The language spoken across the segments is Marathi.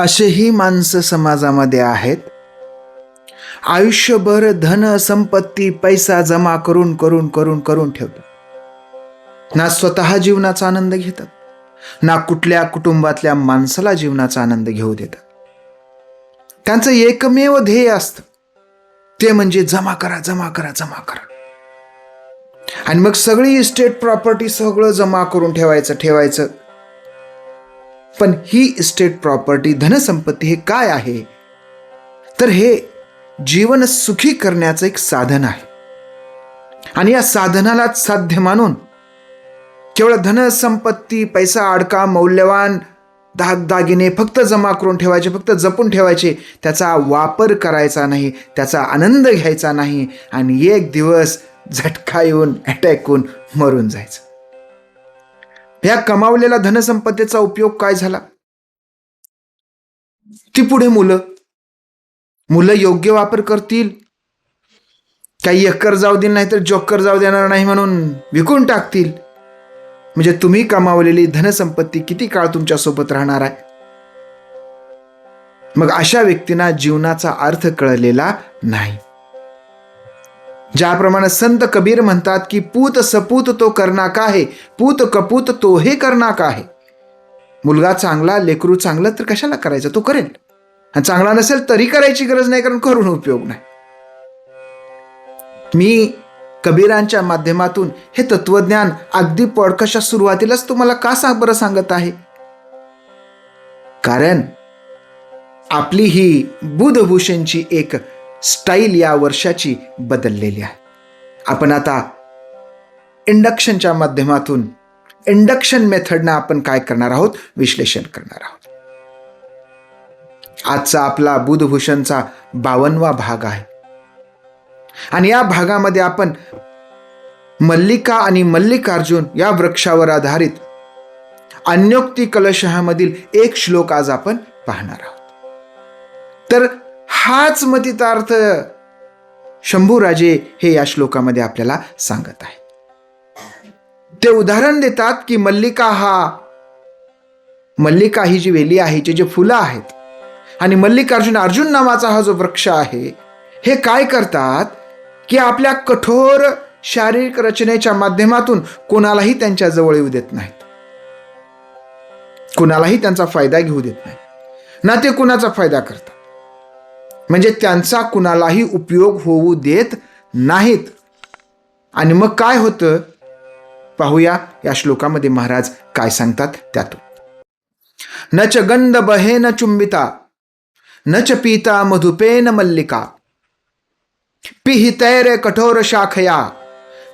असेही माणसं समाजामध्ये आहेत. आयुष्यभर धन संपत्ती पैसा जमा करून करून करून करून ठेवतात. ना स्वतः जीवनाचा आनंद घेतात. ना कुठल्या कुटुंबातल्या माणसाला जीवनाचा आनंद घेऊ देतात. त्यांचं एकमेव ध्येय असतं. ते म्हणजे जमा करा जमा करा जमा करा. आणि मग सगळी इस्टेट प्रॉपर्टी सगळं जमा करून ठेवायचं ठेवायचं. पण ही इस्टेट प्रॉपर्टी धनसंपत्ती हे काय आहे? तर हे जीवन सुखी करण्याचं एक साधन आहे. आणि या साधनालाच साध्य मानून केवळ धनसंपत्ती पैसा अडका मौल्यवान दागदागिने फक्त जमा करून ठेवायचे फक्त जपून ठेवायचे त्याचा वापर करायचा नाही त्याचा आनंद घ्यायचा नाही आणि एक दिवस झटका येऊन अटॅक होऊन मरून जायचं. ह्या कमावलेल्या धनसंपत्तीचा उपयोग काय झाला? ती पुढे मुलं. मुलं योग्य वापर करतील. काही एकर जाऊ देईल नाही तर जोकर जाऊ देणार नाही म्हणून विकून टाकतील. म्हणजे तुम्ही कमावलेली धनसंपत्ती किती काळ तुमच्यासोबत राहणार आहे? मग अशा व्यक्तींना जीवनाचा अर्थ कळलेला नाही. ज्याप्रमाणे संत कबीर म्हणतात की पूत सपूत तो करना का आहे पूत कपूत तो हे करना का आहे. मुलगा चांगला लेकरू चांगलं तर कशाला करायचं? तो करेल. आणि चांगला नसेल तरी करायची गरज नाही कारण करून उपयोग नाही. मी कबीरांच्या माध्यमातून हे तत्वज्ञान अगदी पडकशा सुरुवातीलाच तुम्हाला का सांग बरं सांगत आहे? कारण आपली ही बुधभूषणची एक स्टाईल या वर्षाची बदललेली आहे. आपण आता इंडक्शनच्या माध्यमातून इंडक्शन मेथडनं आपण काय करणार आहोत? विश्लेषण करणार आहोत. आजचा आपला बुधभूषणचा बावनवा भाग आहे. आणि या भागामध्ये आपण मल्लिका आणि मल्लिकार्जुन या वृक्षावर आधारित अन्योक्ती कलशहामधील एक श्लोक आज आपण पाहणार आहोत. हाच मतितार्थ शंभूराजे हे या श्लोकामध्ये आपल्याला सांगत आहे ते उदाहरण देतात की मल्लिका हा मल्लिका ही जी वेली आहे जे जे फुलं आहेत आणि मल्लिकार्जुन अर्जुन नावाचा हा जो वृक्ष आहे हे काय करतात की आपल्या कठोर शारीरिक रचनेच्या माध्यमातून कोणालाही त्यांच्या जवळ येऊ देत नाहीत. कुणालाही त्यांचा फायदा घेऊ देत नाही ना ते कुणाचा फायदा करतात. म्हणजे त्यांचा कुणालाही उपयोग होऊ देत नाहीत. आणि मग काय होतं? पाहूया या श्लोकामध्ये महाराज काय सांगतात त्यातून. न च गंध बहे न चुंबिता न च पिता मधुपेन मल्लिका पिहितैर कठोर शाखया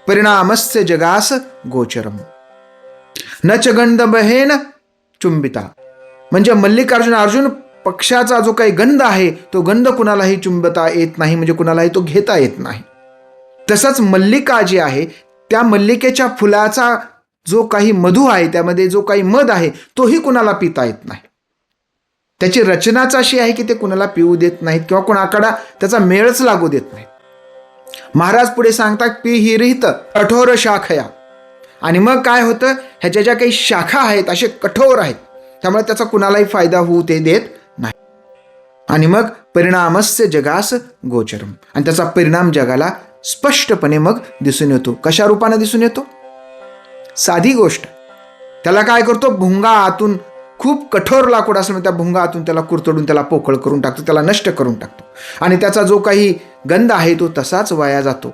परिणामस्य जगास गोचरम. न च गंध बहेन चुंबिता. म्हणजे मल्लिकार्जुन अर्जुन पक्षाचा जो काही गंध आहे तो गंध कुणालाही चुंबता येत नाही म्हणजे कुणालाही तो घेता येत नाही. तसंच मल्लिका जी आहे त्या मल्लिकेच्या फुलाचा जो काही मधू आहे त्यामध्ये जो काही मध आहे तोही कुणाला पिता येत नाही. त्याची रचनाच अशी आहे की ते कुणाला पिऊ देत नाहीत किंवा कुणाकडा त्याचा मेळच लागू देत नाहीत. महाराज पुढे सांगतात पी ही रिहित कठोर शाखया. आणि मग काय होतं ह्याच्या ज्या काही शाखा आहेत असे कठोर आहेत त्यामुळे त्याचा कुणालाही फायदा होऊ ते देत आणि मग परिणामस्य जगास गोचरम. आणि त्याचा परिणाम जगाला स्पष्टपणे मग दिसून येतो. कशा रूपाने दिसून येतो? साधी गोष्ट. त्याला काय करतो? भुंगा आतून खूप कठोर लाकूड असल्यामुळे त्या भुंगा आतून त्याला कुरतडून त्याला पोकळ करून टाकतो त्याला नष्ट करून टाकतो. आणि त्याचा जो काही गंध आहे तो तसाच वाया जातो.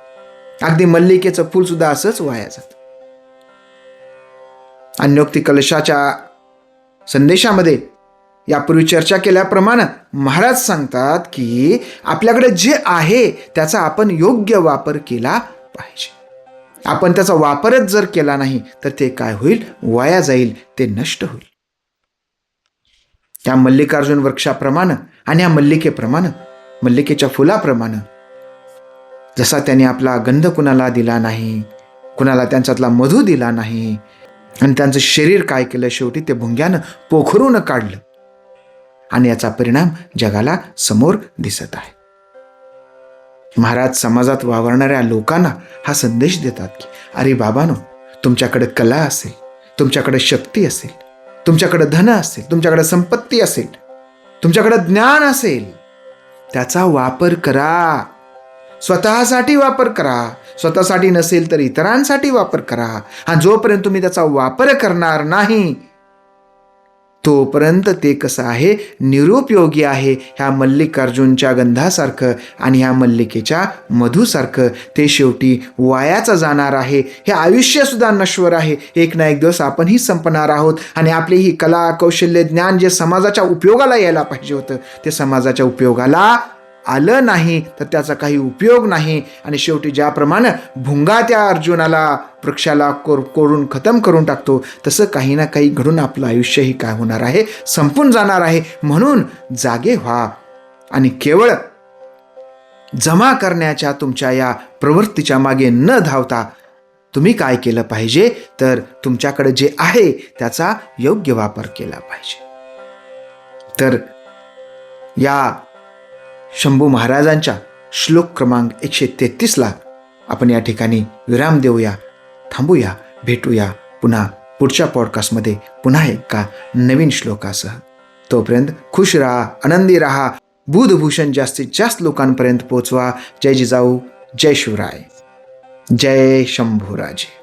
अगदी मल्लिकेचं फूल सुद्धा असंच वाया जातं. अन्योक्ती कलशाच्या संदेशामध्ये यापूर्वी चर्चा केल्याप्रमाणे महाराज सांगतात की आपल्याकडे जे आहे त्याचा आपण योग्य वापर केला पाहिजे. आपण त्याचा वापरच जर केला नाही तर ते काय होईल? वाया जाईल ते नष्ट होईल. त्या मल्लिकार्जुन वृक्षाप्रमाणे आणि या मल्लिकेप्रमाणे मल्लिकेच्या फुलाप्रमाणे जसा त्याने आपला गंध कुणाला दिला नाही कुणाला त्यांच्यातला मधू दिला नाही आणि त्यांचं शरीर काय केलं शेवटी? ते भुंग्यानं पोखरून काढलं. आणि याचा परिणाम जगाला समोर दिसत आहे. महाराज समाजात वावरणाऱ्या लोकांना हा संदेश देतात की अरे बाबानो तुमच्याकडे कला असेल तुमच्याकडे शक्ती असेल तुमच्याकडे धन असेल तुमच्याकडे संपत्ती असेल तुमच्याकडे ज्ञान असेल त्याचा वापर करा. स्वतःसाठी वापर करा. स्वतःसाठी नसेल तर इतरांसाठी वापर करा. हा जोपर्यंत तुम्ही त्याचा वापर करणार नाही तोपर्यंत ते कसं आहे? निरुपयोगी आहे ह्या मल्लिकार्जुनच्या गंधासारखं आणि ह्या मल्लिकेच्या मधूसारखं. ते शेवटी वायाचं जाणार आहे. हे आयुष्यसुद्धा नश्वर आहे. एक ना एक दिवस आपणही संपणार आहोत आणि आपली ही कला कौशल्य ज्ञान जे समाजाच्या उपयोगाला यायला पाहिजे होतं ते समाजाच्या उपयोगाला आलं नाही तर त्याचा काही उपयोग नाही. आणि शेवटी ज्याप्रमाणे भुंगा त्या अर्जुनाला वृक्षाला कोर कोरून खतम करून टाकतो तसं काही ना काही घडून आपलं आयुष्यही काय होणार आहे? संपून जाणार आहे. म्हणून जागे व्हा. आणि केवळ जमा करण्याच्या तुमच्या या प्रवृत्तीच्या मागे न धावता तुम्ही काय केलं पाहिजे? तर तुमच्याकडे जे आहे त्याचा योग्य वापर केला पाहिजे. तर या शंभू महाराजांच्या श्लोक क्रमांक एकशे तेहतीसला आपण या ठिकाणी विराम देऊया थांबूया भेटूया पुन्हा पुढच्या पॉडकास्टमध्ये पुन्हा एका नवीन श्लोकासह. तोपर्यंत खुश राहा आनंदी राहा बुधभूषण जास्तीत जास्त लोकांपर्यंत पोचवा. जय जिजाऊ जय शिवराय. जय शंभूराजे.